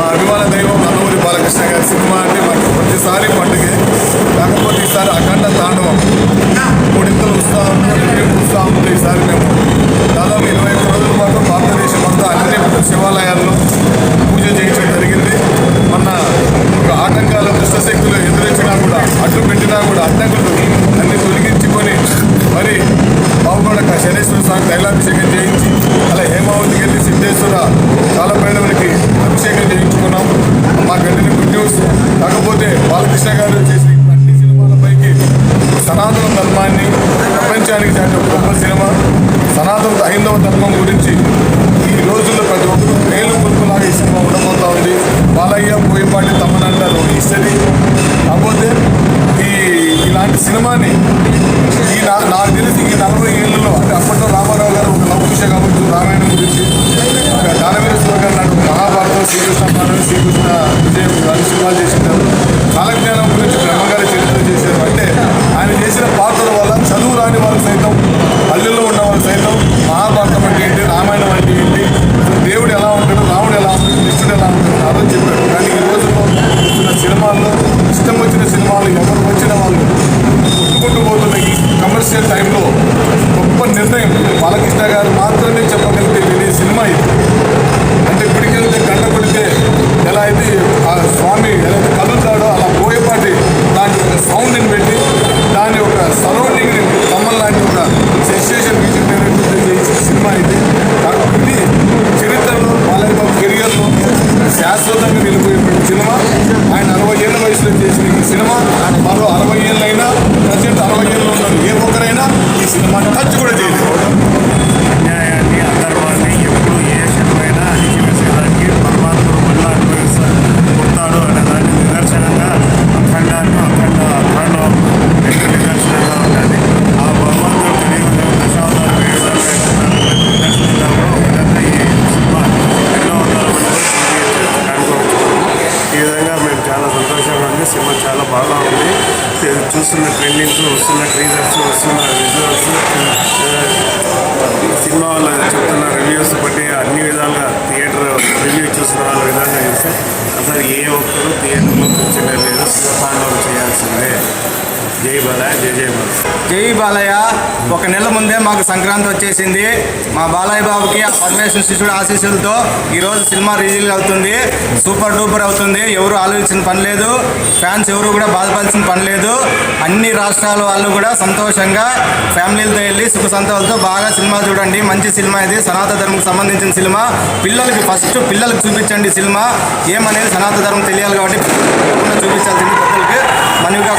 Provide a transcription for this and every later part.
మా అభిమాన దైవం నందమూరి బాలకృష్ణ గారి సినిమా అంటే మాకు ప్రతిసారి పండుగే. కాకపోతే ఈసారి అఖండ తాండవం. మూడింతలు ఉత్సాహం ఉత్సాహం ఈసారి మేము. దాదాపు ఇరవై ఒక్క రోజుల పాటు భారతదేశం అంతా అన్ని శివాలయాల్లో పూజ చేయించడం జరిగింది. మన ఒక ఆటంకాల దుష్టశక్తులు ఎదురించినా కూడా అడ్డు పెట్టినా కూడా అడ్డంకులు గారు చేసిన అన్ని సినిమాలపైకి సనాతన ధర్మాన్ని ప్రపంచానికి చాటే ఒక గొప్ప సినిమా. సనాతన హైందవ ధర్మం గురించి ఈ రోజుల్లో ప్రతి ఒక్కరు మేలు కొలుపులాగా ఈ సినిమా ఉండబోతా ఉంది. బాలయ్య పోయిపాటి తమ్మనంటారు హిస్టరీ కాకపోతే ఈ ఇలాంటి సినిమాని ఈ నా- టైంలో గొప్ప నిర్ణయం. బాలకృష్ణ గారు మాత్రమే చూస్తున్న ట్రెండింగ్స్ వస్తున్న ట్రీజర్స్ వస్తున్న విజువల్స్ సినిమా వాళ్ళు చెప్తున్న రివ్యూస్ బట్టి అన్ని విధాలుగా థియేటర్ రివ్యూ చూసిన వాళ్ళ విధంగా చూస్తే అసలు ఏ ఒక్కరు థియేటర్లో కూర్చునే లేదు శివతాండవం చేయాల్సిందే. జై బల జై జై బల. జై బాలయ్య. ఒక నెల ముందే మాకు సంక్రాంతి వచ్చేసింది. మా బాలయ్య బాబుకి ఆ పరమేశ్వర శిష్యుడు ఆశీస్సులతో ఈరోజు సినిమా రిలీజ్ అవుతుంది. సూపర్ డూపర్ అవుతుంది. ఎవరు ఆలోచించిన పని లేదు. ఫ్యాన్స్ ఎవరు కూడా బాధపడాల్సిన పని లేదు. అన్ని రాష్ట్రాల వాళ్ళు కూడా సంతోషంగా ఫ్యామిలీలతో వెళ్ళి సుఖ సంతోషాలతో బాగా సినిమా చూడండి. మంచి సినిమా ఇది. సనాతన ధర్మకు సంబంధించిన సినిమా. పిల్లలకి ఫస్ట్ పిల్లలకు చూపించండి సినిమా. ఏమనేది సనాతన ధర్మం తెలియాలి కాబట్టి చూపించాల్సింది పెద్దలకి. మనవిగా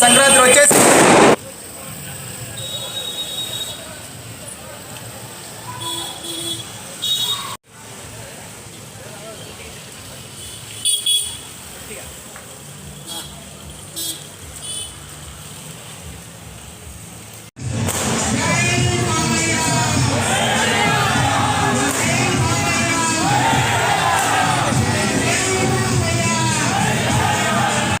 sangrar